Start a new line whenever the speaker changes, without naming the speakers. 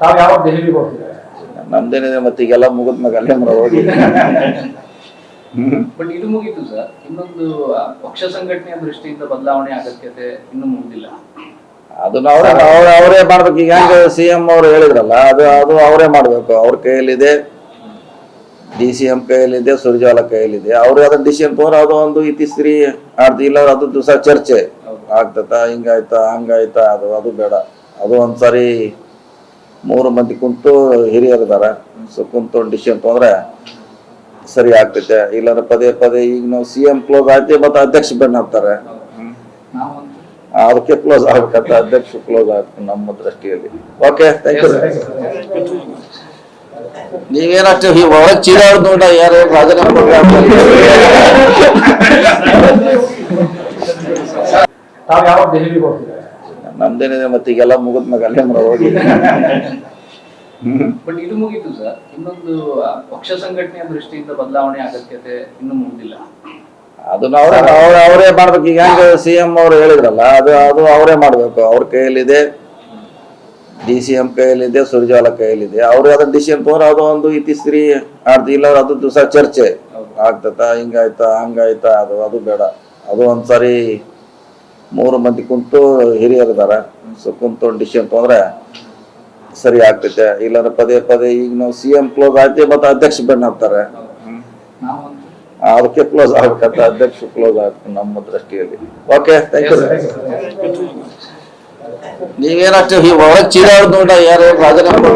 ತಾವು ಯಾವಾಗ ದೆಹಲಿಗೆ ಹೋಗ್ತೀರಾ?
ನಮ್ದೇನಿದೆ ಮತ್ತೆ ಈಗೆಲ್ಲ ಮುಗಿದ್ಮ್ಯಾಗ ಅಲ್ಲೇ ಮರ ಹೋಗಿ.
ಬಟ್ ಇದು ಮುಗೀತು ಸರ್ ಇನ್ನೊಂದು ಪಕ್ಷ ಸಂಘಟನೆಯ ದೃಷ್ಟಿಯಿಂದ ಬದಲಾವಣೆ ಅಗತ್ಯತೆ ಇನ್ನೂ ಮುಗಿದಿಲ್ಲ
ಅದನ್ನ ಅವರೇ ಅವ್ರ ಅವರೇ ಮಾಡ್ಬೇಕು. ಈಗ ಹೆಂಗ ಸಿ ಎಂ ಅವ್ರು ಹೇಳಿದ್ರಲ್ಲ ಅದು ಅದು ಅವರೇ ಮಾಡ್ಬೇಕು. ಅವ್ರ ಕೈಯಲ್ಲಿದೆ ಡಿ ಸಿ ಎಂ ಕೈಯಲ್ಲಿದೆ ಸುರ್ಜಾಲ ಕೈಯಲ್ಲಿದೆ. ಅವ್ರು ಅದನ್ನ ಡಿಸಿಷನ್ ತಗೊಂಡ್ರೆ ಅದು ಒಂದು ಇತಿಶ್ರೀ ಆಡ್ತಿ ಇಲ್ಲ ಅದು ದಿವಸ ಚರ್ಚೆ. ಆಗ್ತತಾ ಹಿಂಗಾಯ್ತಾ ಹಂಗಾಯ್ತಾ ಅದು ಅದು ಬೇಡ. ಅದು ಒಂದ್ಸರಿ ಮೂರು ಮಂದಿ ಕುಂತು ಹಿರಿಯರಿದಾರ ಸೊ ಕುಂತು ಡಿಸಿಷನ್ ತಗೊಂಡ್ರೆ ಸರಿ ಆಗ್ತೈತೆ. ಇಲ್ಲಾಂದ್ರೆ ಪದೇ ಪದೇ ಈಗ ನಾವು ಸಿ ಎಂ ಕ್ಲೋಸ್ ಆಯ್ತು ಮತ್ತೆ ಅಧ್ಯಕ್ಷ ಬೆನ್ನ ಹಾಕ್ತಾರೆ. ಅದಕ್ಕೆ ಕ್ಲೋಸ್ ಆಗ್ಬೇಕಂತ ಅಧ್ಯಕ್ಷ ಕ್ಲೋಸ್ ಆಗ್ತದೆ ನಮ್ಮ ದೃಷ್ಟಿಯಲ್ಲಿ. ಓಕೆ ಥ್ಯಾಂಕ್ ಯು ನೀವೇನಷ್ಟು ಈ ಒಳಗೆ ನೋಡ, ಯಾರು ರಾಜೀನಾಮೆ
ತಾವು ಯಾವಾಗ ದೆಹಲಿಗೆ ಹೋಗ್ತಿದ್ದಾರೆ
ನಮ್ದೇನಿದೆ ಮತ್ತೆ ಈಗೆಲ್ಲ ಮುಗಿದ್ಮ್ಯಾಗ ಅಲ್ಲೇ ಮರ ಹೋಗಿ.
ಬಟ್ ಇದು ಮುಗೀತು ಸರ್ ಇನ್ನೊಂದು ಪಕ್ಷ ಸಂಘಟನೆಯ ದೃಷ್ಟಿಯಿಂದ ಬದಲಾವಣೆ ಅಗತ್ಯತೆ ಇನ್ನೂ ಮುಗಿದಿಲ್ಲ
ಅದನ್ನ ಅವರೇ ಅವ್ರ ಅವರೇ ಮಾಡ್ಬೇಕು. ಈಗ ಹೆಂಗ ಸಿ ಎಂ ಅವ್ರು ಹೇಳಿದ್ರಲ್ಲ ಅದು ಅದು ಅವರೇ ಮಾಡ್ಬೇಕು. ಅವ್ರ ಕೈಯಲ್ಲಿದೆ ಡಿ ಸಿ ಎಂ ಕೈಯಲ್ಲಿದೆ ಸುರ್ಜಾಲ ಕೈಯಲ್ಲಿದೆ. ಅವ್ರು ಅದನ್ನ ಡಿಸಿಷನ್ ತಗೊಂಡ್ರೆ ಅದು ಒಂದು ಇತಿಶ್ರೀ ಆಡ್ತಿ ಇಲ್ಲ ಅದು ದಿವಸ ಚರ್ಚೆ. ಆಗ್ತತಾ ಹಿಂಗಾಯ್ತಾ ಹಂಗಾಯ್ತಾ ಅದು ಅದು ಬೇಡ. ಅದು ಒಂದ್ಸರಿ ಮೂರು ಮಂದಿ ಕುಂತು ಹಿರಿಯರಿದಾರ ಸೊ ಕುಂತು ಡಿಸಿಷನ್ ತಗೊಂಡ್ರೆ ಸರಿ ಆಗ್ತೈತೆ. ಇಲ್ಲಾಂದ್ರೆ ಪದೇ ಪದೇ ಈಗ ನಾವು ಸಿ ಎಂ ಕ್ಲೋಸ್ ಆಯ್ತು ಮತ್ತೆ ಅಧ್ಯಕ್ಷ ಬೆನ್ನ ಹಾಕ್ತಾರೆ ಅದಕ್ಕೆ ಕ್ಲೋಸ್ ಆಗ್ಬೇಕಂತ ಅಧ್ಯಕ್ಷ ಕ್ಲೋಸ್ ಆಗ್ತದೆ ನಮ್ಮ ದೃಷ್ಟಿಯಲ್ಲಿ. ಓಕೆ ಥ್ಯಾಂಕ್ ಯು ನೀವೇನಷ್ಟು ಒಳಗೆ ಚೀರಾಡ್ ನೋಡ ಯಾರು ರಾಜೀನಾಮೆ